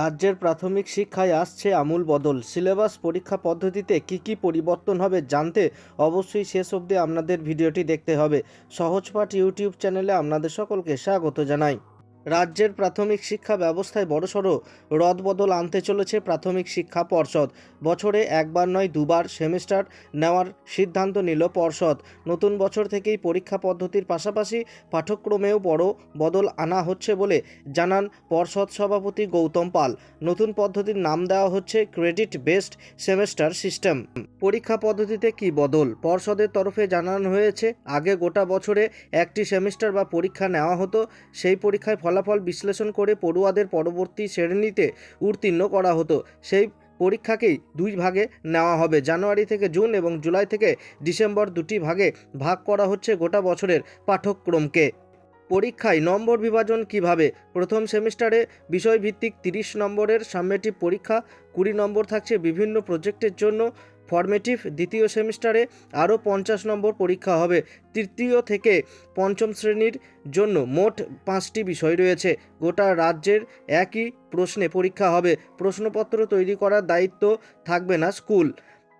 রাজ্যের প্রাথমিক শিক্ষায় আসছে আমূল বদল। সিলেবাস পরীক্ষা পদ্ধতিতে কি কি পরিবর্তন হবে জানতে অবশ্যই শেষ অবধি আপনাদের ভিডিওটি দেখতে হবে। সহজপাঠ ইউটিউব চ্যানেলে আপনাদের সকলকে স্বাগত জানাই। রাজ্যের প্রাথমিক শিক্ষা ব্যবস্থায় বড়সড় রদবদল আনতে চলেছে প্রাথমিক শিক্ষা পর্ষদ। বছরে একবার নয়, দুবার সেমিস্টার নেওয়ার সিদ্ধান্ত নিল পর্ষদ। নতুন বছর থেকেই পরীক্ষা পদ্ধতির পাশাপাশি পাঠ্যক্রমেও বড় বদল আনা হচ্ছে বলে জানান পর্ষদ সভাপতি গৌতম পাল। নতুন পদ্ধতির নাম দেওয়া হচ্ছে ক্রেডিট বেসড সেমেস্টার সিস্টেম। পরীক্ষা পদ্ধতিতে কি বদল? পর্ষদের তরফে জানানো হয়েছে, আগে গোটা বছরে একটি সেমিস্টার বা পরীক্ষা নেওয়া হতো, সেই পরীক্ষায় ফলাফল বিশ্লেষণ করে পড়ুয়াদের পরবর্তী শ্রেণীতে উত্তীর্ণ করা হতো। সেই পরীক্ষাকেই দুই ভাগে নেওয়া হবে। জানুয়ারি থেকে জুন এবং জুলাই থেকে ডিসেম্বর দুটি ভাগে ভাগ করা হচ্ছে গোটা বছরের পাঠ্যক্রমকে। পরীক্ষায় নম্বর বিভাজন কীভাবে? প্রথম সেমিস্টারে বিষয়ভিত্তিক তিরিশ নম্বরের সামেটিভ পরীক্ষা, কুড়ি নম্বর থাকছে বিভিন্ন প্রজেক্টের জন্য ফর্মেটিভ দ্বিতীয় সেমিস্টারে আরও পঞ্চাশ নম্বর পরীক্ষা হবে। তৃতীয় থেকে পঞ্চম শ্রেণির জন্য মোট পাঁচটি বিষয় রয়েছে। গোটা রাজ্যের একই প্রশ্নে পরীক্ষা হবে। প্রশ্নপত্র তৈরি করার দায়িত্ব থাকবে না স্কুল।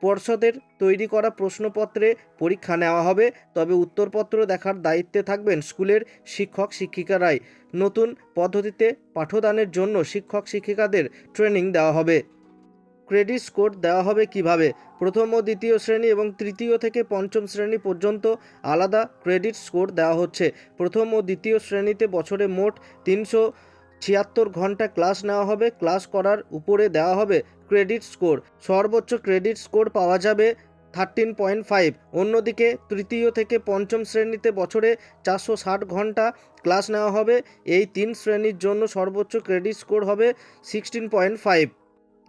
পর্ষদের তৈরি করা প্রশ্নপত্রে পরীক্ষা নেওয়া হবে, তবে উত্তরপত্র দেখার দায়িত্বে থাকবেন স্কুলের শিক্ষক শিক্ষিকারাই। নতুন পদ্ধতিতে পাঠদানের জন্য শিক্ষক শিক্ষিকাদের ট্রেনিং দেওয়া হবে। ক্রেডিট স্কোর দেওয়া হবে কীভাবে? প্রথম ও দ্বিতীয় শ্রেণি এবং তৃতীয় থেকে পঞ্চম শ্রেণি পর্যন্ত আলাদা ক্রেডিট স্কোর দেওয়া হচ্ছে। প্রথম ও দ্বিতীয় শ্রেণীতে বছরে মোট তিনশো ছিয়াত্তর ঘণ্টা ক্লাস নেওয়া হবে। ক্লাস করার উপরে দেওয়া হবে ক্রেডিট স্কোর। সর্বোচ্চ ক্রেডিট স্কোর পাওয়া যাবে থার্টিন পয়েন্ট ফাইভ। অন্যদিকে তৃতীয় থেকে পঞ্চম শ্রেণীতে বছরে চারশো ষাট ঘণ্টা ক্লাস নেওয়া হবে। এই তিন শ্রেণির জন্য সর্বোচ্চ ক্রেডিট স্কোর হবে সিক্সটিন পয়েন্ট ফাইভ।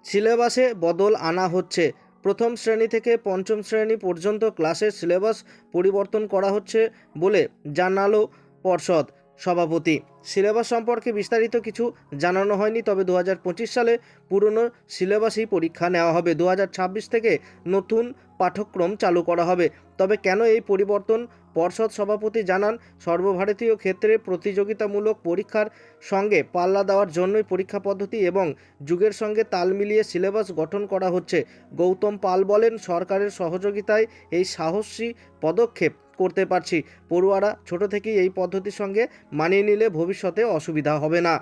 সিলেবাসে বদল আনা হচ্ছে। প্রথম শ্রেণি থেকে পঞ্চম শ্রেণি পর্যন্ত ক্লাসের সিলেবাস পরিবর্তন করা হচ্ছে বলে জানালো পর্ষদ সভাপতি। সিলেবাস সম্পর্কে বিস্তারিত কিছু জানানো হয়নি, তবে দু হাজার পঁচিশ সালে পুরনো সিলেবাসেই পরীক্ষা নেওয়া হবে। দু হাজার ছাব্বিশ থেকে নতুন পাঠ্যক্রম চালু করা হবে। তবে কেন এই পরিবর্তন পর্ষদ সভাপতি জানান, সর্বভারতীয় ক্ষেত্রে প্রতিযোগিতামূলক পরীক্ষার সঙ্গে পাল্লা দেওয়ার জন্যই পরীক্ষা পদ্ধতি এবং যুগের সঙ্গে তাল মিলিয়ে সিলেবাস গঠন করা হচ্ছে। গৌতম পাল বলেন, সরকারের সহযোগিতায় এই সাহসী পদক্ষেপ করতে পারছি। পড়ুয়ারা ছোট থেকেই এই পদ্ধতির সঙ্গে মানিয়ে নিলে ভবিষ্যতে অসুবিধা হবে না।